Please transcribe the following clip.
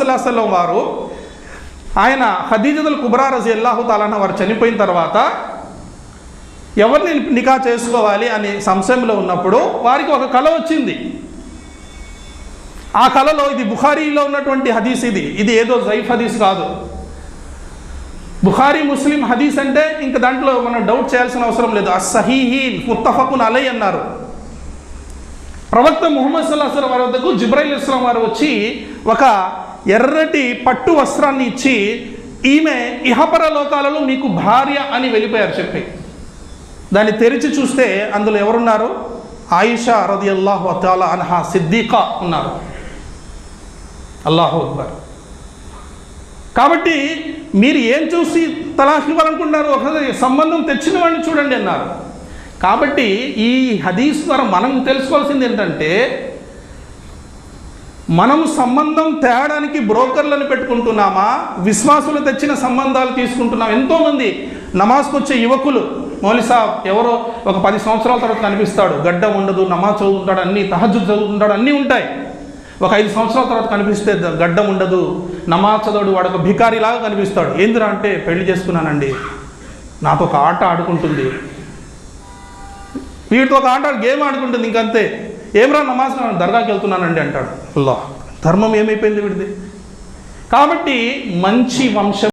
సల్లాహం వారు ఆయన ఖదీజతుల్ కుబ్రా రజీ అల్లాహు తాలాన వారు చనిపోయిన తర్వాత ఎవరిని నికా చేసుకోవాలి అనే సంశయంలో ఉన్నప్పుడు వారికి ఒక కళ వచ్చింది. ఆ కళలో ఇది బుఖారీలో ఉన్నటువంటి హదీస్ ఇది. ఇది ఏదో జైఫ్ హదీస్ కాదు. బుఖారీ ముస్లిం హదీస్ అంటే ఇంక దాంట్లో మనం డౌట్ చేయాల్సిన అవసరం లేదు. అసహీహీన్ ముత్తఫకున్ అలై అన్నారు. ప్రవక్త ముహమ్మద్ సల్లాహ్ వారి వద్దకు జిబ్రాయిల్ ఇస్లాం వారు వచ్చి ఒక ఎర్రటి పట్టు వస్త్రాన్ని ఇచ్చి ఈమె ఇహపర లోకాలలో మీకు భార్య అని వెళ్ళిపోయారు చెప్పి. దాన్ని తెరిచి చూస్తే అందులో ఎవరున్నారు? ఆయిషా రది అల్లాహు అతాల అన్హా సిద్దికా ఉన్నారు. అల్లాహు అక్బర్. కాబట్టి మీరు ఏం చూసి తలాఖ్ ఇవ్వాలనుకుంటున్నారు? ఒకసారి సంబంధం తెచ్చిన వాడిని చూడండి అన్నారు. కాబట్టి ఈ హదీస్ ద్వారా మనం తెలుసుకోవాల్సింది ఏంటంటే మనం సంబంధం తేడానికి బ్రోకర్లను పెట్టుకుంటున్నామా? విశ్వాసులు తెచ్చిన సంబంధాలు తీసుకుంటున్నాం. ఎంతోమంది నమాజ్కి వచ్చే యువకులు మౌలిసాబ్ ఎవరో ఒక పది సంవత్సరాల తర్వాత కనిపిస్తాడు. గడ్డ ఉండదు నమాజ్ చదువుతుంటాడు అన్నీ తహజుద్ చదువుతుంటాడు అన్నీ ఉంటాయి. ఒక ఐదు సంవత్సరాల తర్వాత కనిపిస్తే గడ్డం ఉండదు నమాజ్ చదవడు వాడు ఒక భికారిలాగా కనిపిస్తాడు. ఏందిరా అంటే పెళ్ళి చేసుకున్నానండి. నాతో ఒక ఆట ఆడుకుంటుంది. వీటితో ఒక ఆట గేమ్ ఆడుకుంటుంది ఇంకంతే. ఏమరా నమాజ్ దర్గాకి వెళ్తున్నానండి అంటాడు. అల్లా ధర్మం ఏమైపోయింది వీడిది? కాబట్టి మంచి వంశం